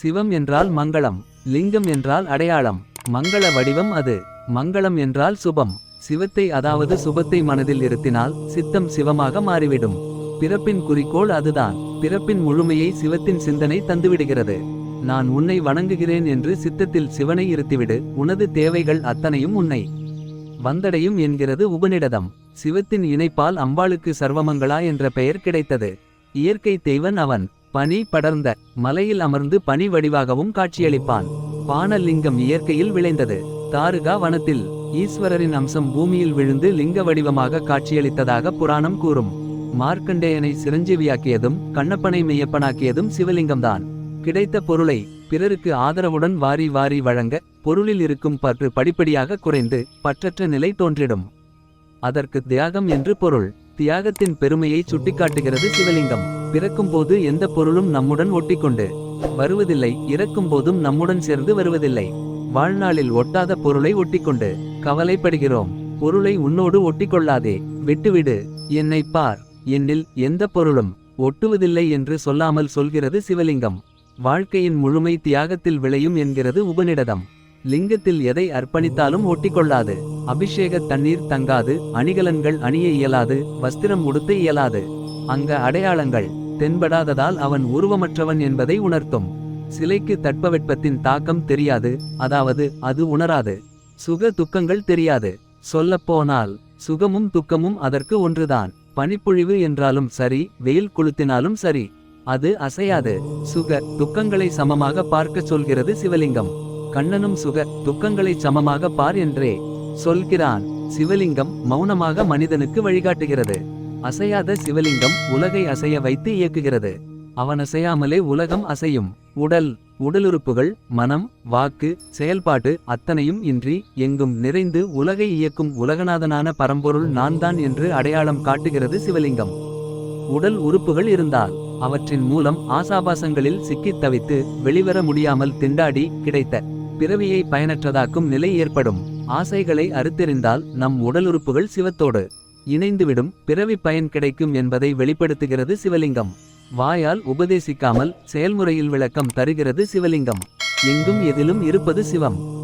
சிவம் என்றால் மங்களம் லிங்கம் என்றால் அடையாளம் மங்கள வடிவம் அது. மங்களம் என்றால் சுபம். சிவத்தை அதாவது சுபத்தை மனதில் இருத்தினால் சித்தம் சிவமாக மாறிவிடும். பிறப்பின் குறிக்கோள் அதுதான். பிறப்பின் முழுமையை சிவத்தின் சிந்தனை தந்துவிடுகிறது. நான் உன்னை வணங்குகிறேன் என்று சித்தத்தில் சிவனை இருத்திவிடு. உனது தேவைகள் அத்தனையும் உன்னை வந்தடையும் என்கிறது உபநிடதம். சிவத்தின் இணைப்பால் அம்பாளுக்கு சர்வமங்களா என்ற பெயர் கிடைத்தது. இயற்கை தெய்வன் அவன். பனி படர்ந்த மலையில் அமர்ந்து பனி வடிவாகவும் காட்சியளிப்பான். பானலிங்கம் இயற்கையில் விளைந்தது. தாருகா வனத்தில் ஈஸ்வரரின் அம்சம் பூமியில் விழுந்து லிங்க வடிவமாக காட்சியளித்ததாக புராணம் கூறும். மார்க்கண்டேயனை சிரஞ்சீவியாக்கியதும் கண்ணப்பனை மெய்யப்பனாக்கியதும் சிவலிங்கம்தான். கிடைத்த பொருளை பிறருக்கு ஆதரவுடன் வாரி வாரி வழங்க பொருளில் இருக்கும் பற்று படிப்படியாக குறைந்து பற்றற்ற நிலை தோன்றிடும். அதற்கு தியாகம் என்று பொருள். தியாகத்தின் பெருமையை சுட்டிக்காட்டுகிறது சிவலிங்கம். பிறக்கும் போது எந்த பொருளும் நம்முடன் ஒட்டிக்கொண்டு வருவதில்லை இறக்கும் போதும் நம்முடன் சேர்ந்து வருவதில்லை. வாழ்நாளில் ஒட்டாத பொருளை ஒட்டிக்கொண்டு கவலைப்படுகிறோம். பொருளை உன்னோடு ஒட்டிக்கொள்ளாதே விட்டுவிடு. என்னை பார் என்னில் எந்த பொருளும் ஒட்டுவதில்லை என்று சொல்லாமல் சொல்கிறது சிவலிங்கம். வாழ்க்கையின் முழுமை தியாகத்தில் விளையும் என்கிறது உபநிடதம். லிங்கத்தில் எதை அர்ப்பணித்தாலும் ஒட்டிக்கொள்ளாது. அபிஷேக தண்ணீர் தங்காது அணிகலன்கள் அணிய இயலாது வஸ்திரம் உடுத்த இயலாது. அங்க அடையாளங்கள் தென்படாததால் அவன் உருவமற்றவன் என்பதை உணர்த்தும். சிலைக்கு தட்பவெட்பத்தின் தாக்கம் தெரியாது அதாவது அது உணராது. சுக துக்கங்கள் தெரியாது. சொல்லப்போனால் சுகமும் துக்கமும் அதற்கு ஒன்றுதான். பனிப்பொழிவு என்றாலும் சரி வெயில் கொளுத்தினாலும் சரி. அது அசையாது. சுக துக்கங்களை சமமாக பார்க்கச் சொல்கிறது சிவலிங்கம். கண்ணனும் சுக துக்கங்களை சமமாக பார் என்றே சொல்கிறான். சிவலிங்கம் மௌனமாக மனிதனுக்கு வழிகாட்டுகிறது. அசையாத சிவலிங்கம் உலகை அசைய வைத்து இயக்குகிறது. அவன் அசையாமலே உலகம் அசையும். உடல் உடலுறுப்புகள் மனம் வாக்கு செயல்பாட்டு அத்தனையும் இன்றி எங்கும் நிறைந்து உலகை இயக்கும் உலகநாதனான பரம்பொருள் நான் தான் என்று அடையாளம் காட்டுகிறது சிவலிங்கம். உடல் உறுப்புகள் இருந்தால் அவற்றின் மூலம் ஆசாபாசங்களில் சிக்கித் தவித்து வெளிவர முடியாமல் திண்டாடி கிடைத்த பிறவியை பயனற்றதாக்கும் நிலை ஏற்படும். ஆசைகளை அறுத்தெறிந்தால் நம் உடலுறுப்புகள் சிவத்தோடு. இணைந்துவிடும் பிறவி பயன் கிடைக்கும் என்பதை வெளிப்படுத்துகிறது சிவலிங்கம். வாயால் உபதேசிக்காமல் செயல்முறையில் விளக்கம் தருகிறது சிவலிங்கம். எங்கும் எதிலும் இருப்பது சிவம்.